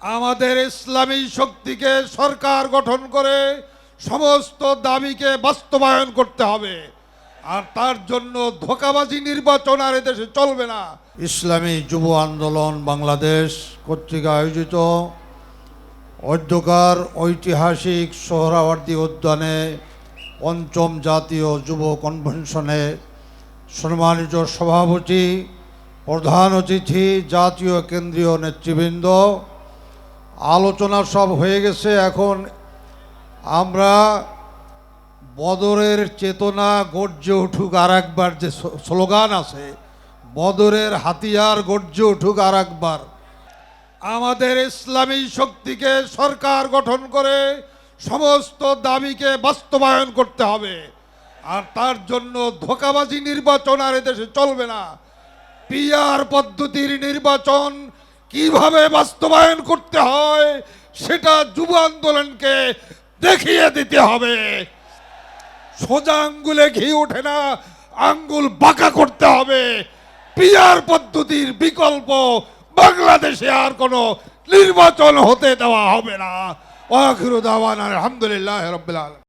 আমাদের ইসলামী শক্তিকে সরকার গঠন করে সমস্ত দাবিকে বাস্তবায়ন করতে হবে। আর তার জন্য ধোকাবাজি নির্বাচন আর এদেশে চলবে না। ইসলামী যুব আন্দোলন বাংলাদেশ কর্তৃক আয়োজিত অধ্যকার ঐতিহাসিক সোহরাওয়ার্দী উদ্যানে পঞ্চম জাতীয় যুব কনভেনশনে সম্মানিত সভাপতি, প্রধান অতিথি, জাতীয় কেন্দ্রীয় নেতৃবৃন্দ আলোচনা সব হয়ে গেছে, এখন আমরা বদরের চেতনা গর্জে উঠুক আর একবার যে স্লোগান আছে, বদরের হাতিয়ার গর্জে উঠুক আর একবার আমাদের ইসলামী শক্তিকে সরকার গঠন করে সমস্ত দাবিকে বাস্তবায়ন করতে হবে। আর তার জন্য ধোকাবাজি নির্বাচন আর এদেশে চলবে না। পিআর পদ্ধতির নির্বাচন কীভাবে বাস্তবায়ন করতে হয় সেটা যুব আন্দোলনকে দেখিয়ে দিতে হবে। সোজা আঙ্গুলে ঘি ওঠে না, আঙ্গুল বাঁকা করতে হবে। পিয়ার পদ্ধতির বিকল্প বাংলাদেশে আর কোনো নির্বাচন হতে দেওয়া হবে না। আলহামদুলিল্লাহ আলামিন।